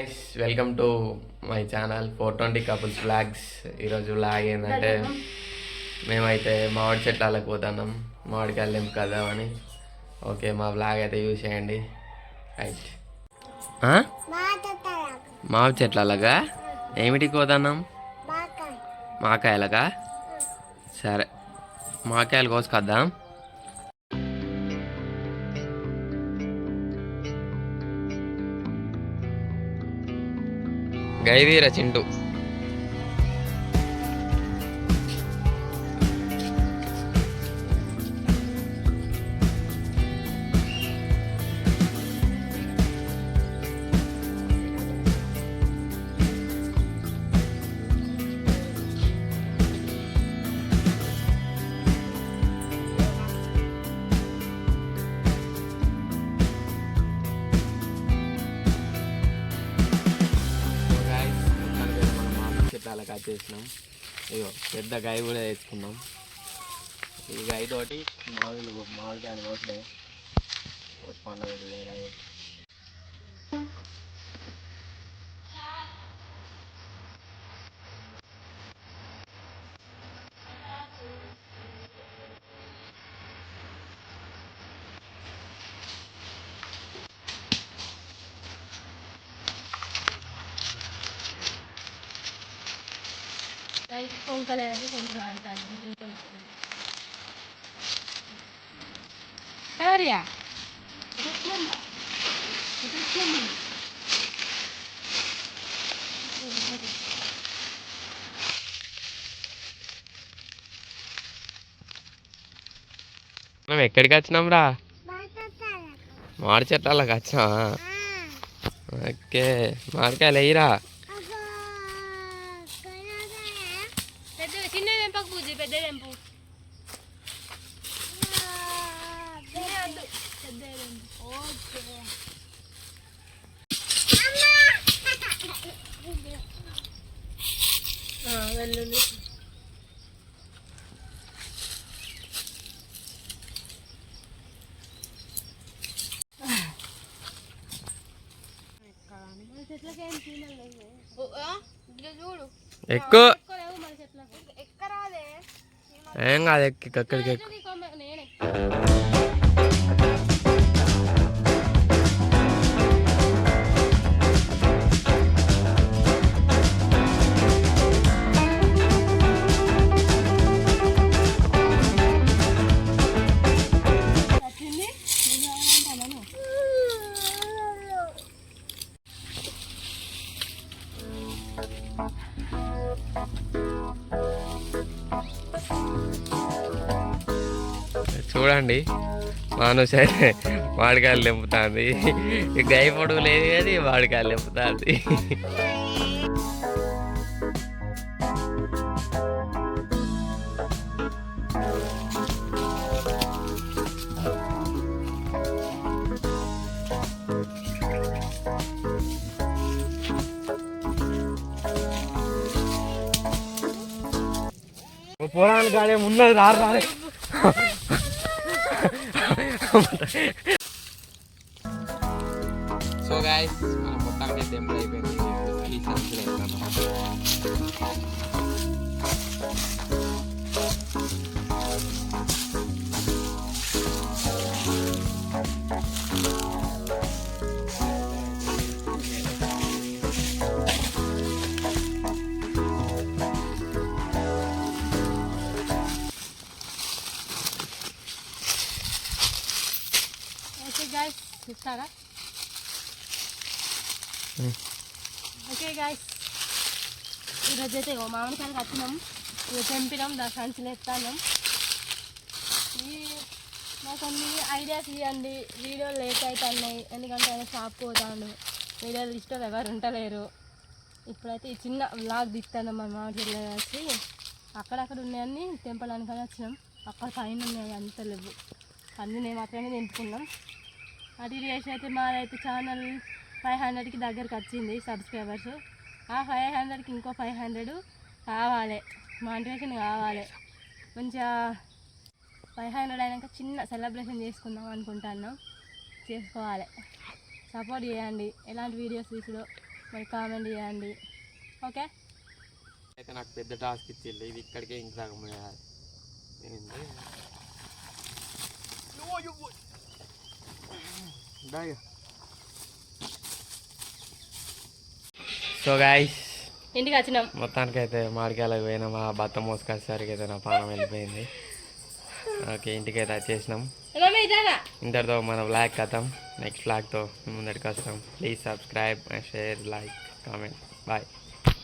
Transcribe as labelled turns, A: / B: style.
A: Guys welcome to my channel four twenty couples blogs ఈరోజు blog ఏంటంటే మేమైతే మామిడి చెట్లకు పోతున్నాం మామిడికాయలు నింపుకదామని ఓకే మా బ్లాగ్ అయితే యూజ్ చేయండి. రైట్ మామిడి చెట్లగా ఏమిటికి పోతున్నాం? మాకాయలగా సరే మాకాయలు కోసుకొద్దాం. గైవీర చింటూ. చెట్ల కట్ చేసినాం. ఇగో పెద్ద గాయ కూడా తెచ్చుకున్నాం. ఈ గాయ తోటి మామిడి మామిడికాయలు కోసలే పండుగ
B: Gloria.
A: మనం ఎక్కడికి వచ్చినాం రా? మామిడి చెట్లకి వచ్చా ఓకే మామిడికాయలు వేయరా.
B: చిన్న తెంపకు పూజ పెద్ద తెంపు చిన్న వద్దు పెద్ద తెంపు ఓకే వెల్లుల్లి చూడు
A: ఎక్కువ
B: ఎక్కువ మన చెట్లకు ఎక్కరాదే
A: ఏం కాదు ఎక్కి అక్కడికి చూడండి. మానుష అయితే వాడికాయలు నింపుతుంది గై పొడుగు లేదు కానీ వాడికాయలు నింపుతుంది
C: పోరాని గాడే ఉన్నది రారు. రాలే
A: సో గాయస్ మన మొత్తానికి టెంపుల్ అయిపోయింది ఈ సంచులు
B: గాయస్ చూస్తారా ఓకే గాయస్ ఈరోజు అయితే ఇగో మామిడికాయలు కట్టినాం ఇక తెంపినాం దాని సంచులు ఎత్తాను ఈ కొన్ని ఐడియాస్ ఇవ్వండి వీడియోలు లేట్ అవుతున్నాయి ఎందుకంటే ఆయన షాప్ పోతాను వీడియోలు ఇష్టం ఎవరు ఉండలేరు. ఇప్పుడైతే ఈ చిన్న వ్లాగ్ దిస్తాను మా మామిడి చెట్లు వచ్చి అక్కడక్కడ ఉన్నాయని తెంపడానికి వచ్చినాం. అక్కడ పైన ఉన్నాయి అంత లేవు. అన్నీ మాత్రమే తెంపుకున్నాం అది చేసి అయితే మాదైతే ఛానల్ ఫైవ్ హండ్రెడ్కి దగ్గరికి వచ్చింది సబ్స్క్రైబర్స్. ఆ ఫైవ్ హండ్రెడ్కి ఇంకో ఫైవ్ హండ్రెడ్ కావాలి. మానిటేషన్ కావాలి. మంచిగా ఫైవ్ హండ్రెడ్ అయినాక చిన్న సెలబ్రేషన్ చేసుకుందాం అనుకుంటున్నాం. చేసుకోవాలి. సపోర్ట్ చేయండి. ఎలాంటి వీడియోస్ తీసుడో మరి కామెంట్ చేయండి. ఓకే?
A: అయితే నాకు పెద్ద టాస్క్ ఇచ్చిండు. ఇది ఇక్కడికే ఇంక వేయాలి. సో గాయస్
B: ఇంటికి వచ్చినాం?
A: మొత్తానికైతే మామిడికాయలకు పోయినా. మా భర్త మోసుకొచ్చేసరికి అయితే నా పానం వెళ్ళిపోయింది. ఓకే ఇంటికైతే వచ్చేసినాం.
B: మమ్మీ ఇదారా
A: ఇంతటితో మన బ్లాగ్ కథం. నెక్స్ట్ బ్లాగ్తో ముందరికి వస్తాం please subscribe share like comment bye